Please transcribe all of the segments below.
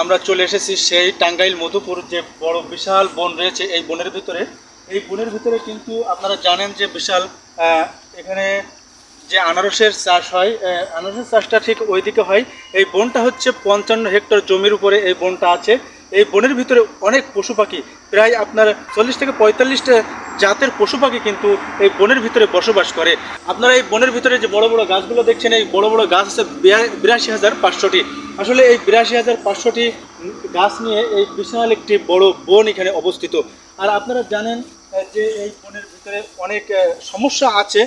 আমরা চলে এসেছি সেই টাঙ্গাইল মধুপুর যে বড় বিশাল বন রয়েছে এই বনের ভিতরে। এই বনের ভিতরে কিন্তু আপনারা জানেন যে বিশাল এখানে যে আনারসের চাষ হয় আনারসের চাষটা ঠিক ওইদিকে হয়। এই বনটা হচ্ছে পঞ্চান্ন হেক্টর জমির উপরে এই বনটা আছে। এই বনের ভিতরে অনেক পশু পাখি, প্রায় আপনার চল্লিশ থেকে পঁয়তাল্লিশটা জাতের পশু পাখি কিন্তু এই বনের ভিতরে বসবাস করে। আপনারা এই বনের ভিতরে যে বড় বড় গাছগুলো দেখছেন, এই বড় বড় গাছ আছে বিরাশি হাজার পাঁচশোটি। আসলে এই বিরাশি হাজার পাঁচশোটি গাছ নিয়ে এই বিশাল একটি বড় বন এখানে অবস্থিত। আর আপনারা জানেন যে এই বনের ভিতরে অনেক সমস্যা আছে।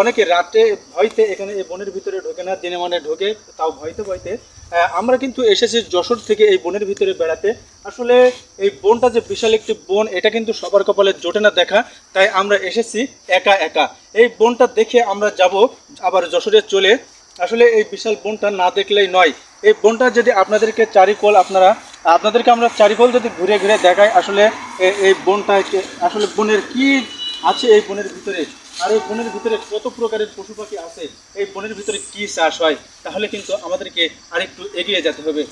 অনেকে রাতে ভয়তে এখানে এই বনের ভিতরে ঢোকে না, দিনে মানে ঢোকে, তাও ভয়তে ভয়তে। আমরা কিন্তু এসেছি যশোর থেকে এই বনের ভিতরে বেড়াতে। আসলে এই বনটা যে বিশাল একটি বন, এটা কিন্তু সবার কপালে জোটে না দেখা, তাই আমরা এসেছি একা একা। এই বনটা দেখে আমরা যাব, আবার যশোরে চলে। আসলে এই বিশাল বনটা না দেখলেই নয় এই বনটা যদি আপনাদেরকে চারিকোল আপনারা, আপনাদেরকে আমরা চারিকোল যদি ঘুরে ঘুরে দেখাই আসলে এই বনটা আসলে বনের কি আছে এই বনের ভিতরে? আর এই বনের ভিতরে কত প্রকারের পশু পাখি আছে? এই বনের ভিতরে কি চাষ হয়? তাহলে কিন্তু আমাদেরকে আরেকটু এগিয়ে যেতে হবে।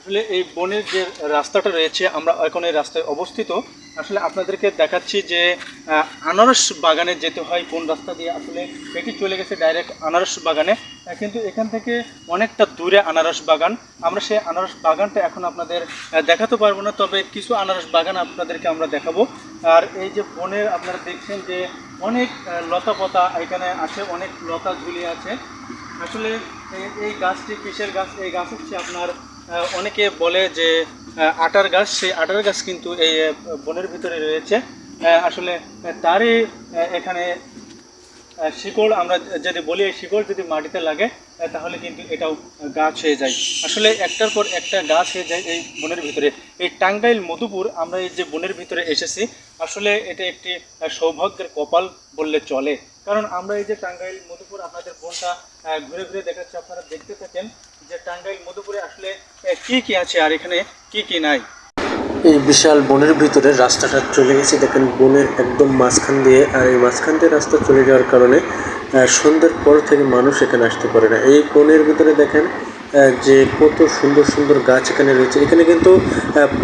আসলে এই বনের যে রাস্তাটা রয়েছে, আমরা এখন এই রাস্তায় অবস্থিত। আসলে আপনাদেরকে দেখাচ্ছি যে আনারস বাগানে যেতে হয় কোন রাস্তা দিয়ে। আসলে এটি চলে গেছে ডাইরেক্ট আনারস বাগানে। কিন্তু এখান থেকে অনেকটা দূরে আনারস বাগান। আমরা সেই আনারস বাগানটা এখন আপনাদের দেখাতে পারব না, তবে কিছু আনারস বাগান আপনাদেরকে আমরা দেখাবো। আর এই যে বনের আপনারা দেখছেন যে, অনেক লতা পাতা এখানে আছে, অনেক লতা ঝুলিয়ে আছে। আসলে এই- গাছটি কিসের গাছ? এই গাছ হচ্ছে আপনার অনেকে বলে যে আটার গাছ, সেই আটার গাছ কিন্তু এই বনের ভিতরে রয়েছে। আসলে তারই এখানে শিকড়, আমরা যদি বলি এই শিকড় যদি মাটিতে লাগে তাহলে কিন্তু এটাও গাছ হয়ে যায়। আসলে একটার পর একটা গাছ হয়ে যায় এই বনের ভিতরে। এই টাঙ্গাইল, মধুপুর, আমরা এই যে বনের ভিতরে এসেছি, আসলে এটা একটি সৌভাগ্যের কপাল বললে চলে। কারণ আমরা এই যে টাঙ্গাইল, মধুপুর, আপনাদের বনটা ঘুরে ঘুরে দেখাচ্ছি, আপনারা দেখতে থাকেন যে টাঙ্গাইল, মধুপুরে আসলে কি কি আছে আর এখানে কি কি নাই। এই বিশাল বনের ভিতরে রাস্তাটা চলে গেছে। দেখেন বনের একদম মাঝখান দিয়ে, আর এই মাঝখান দিয়ে রাস্তা চলে যাওয়ার কারণে সন্ধ্যের পর থেকে মানুষ এখানে আসতে পারে না। এই বনের ভিতরে দেখেন যে কত সুন্দর সুন্দর গাছ এখানে রয়েছে। এখানে কিন্তু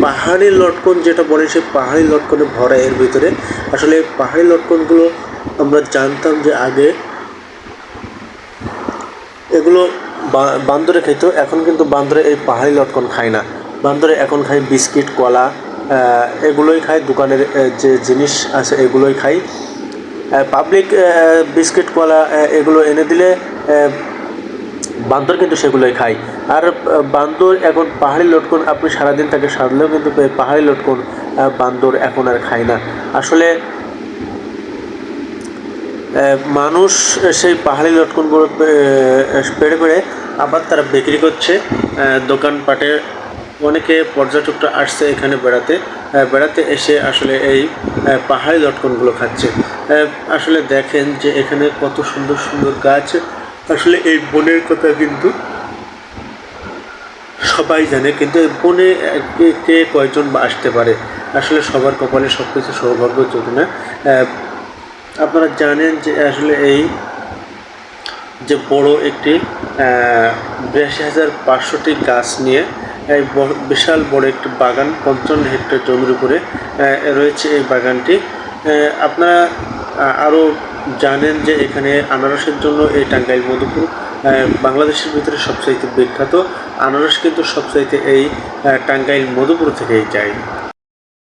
পাহাড়ি লটকন যেটা বলে, সেই পাহাড়ি লটকনে ভরা এর ভিতরে। আসলে পাহাড়ি লটকনগুলো আমরা জানতাম যে আগে এগুলো বান্দরে খেত, এখন কিন্তু বান্দরে এই পাহাড়ি লটকন খায় না। বান্দরে এখন খায় বিস্কিট, কলা এগুলোই খায় দোকানের যে জিনিস আছে এগুলোই খায় পাবলিক বিস্কিট, কলা এগুলো এনে দিলে বান্দর কিন্তু সেগুলোই খায়। আর বান্দর এখন পাহাড়ি লটকন, আপনি সারাদিন তাকে সারলেও কিন্তু পাহাড়ি লটকন বান্দর এখন আর খায় না। আসলে মানুষ সেই পাহাড়ি লটকনগুলো পেড়ে পেড়ে আবার তারা বিক্রি করছে দোকানপাটে অনেকে পর্যটকরা আসছে এখানে বেড়াতে বেড়াতে এসে আসলে এই পাহাড়ি লটকনগুলো খাচ্ছে। আসলে দেখেন যে এখানে কত সুন্দর সুন্দর গাছ। আসলে এই বনের কথা কিন্তু সবাই জানে, কিন্তু বনে কে কয়জন আসতে পারে? আসলে সবার কপালে সব কিছু সৌভাগ্য চোখে না। আপনারা জানেন যে আসলে এই যে বড় একটি বিরাশি হাজার পাঁচশোটি গাছ নিয়ে এই বিশাল বড় একটি বাগান, পঞ্চান্ন হেক্টর জমির উপরে রয়েছে এই বাগানটি। আপনারা আরও জানেন যে এখানে আনারসের জন্য এই টাঙ্গাইল মধুপুর বাংলাদেশের ভিতরে সবচাইতে বিখ্যাত। আনারস কিন্তু সবচাইতে এই টাঙ্গাইল মধুপুর থেকেই যায়।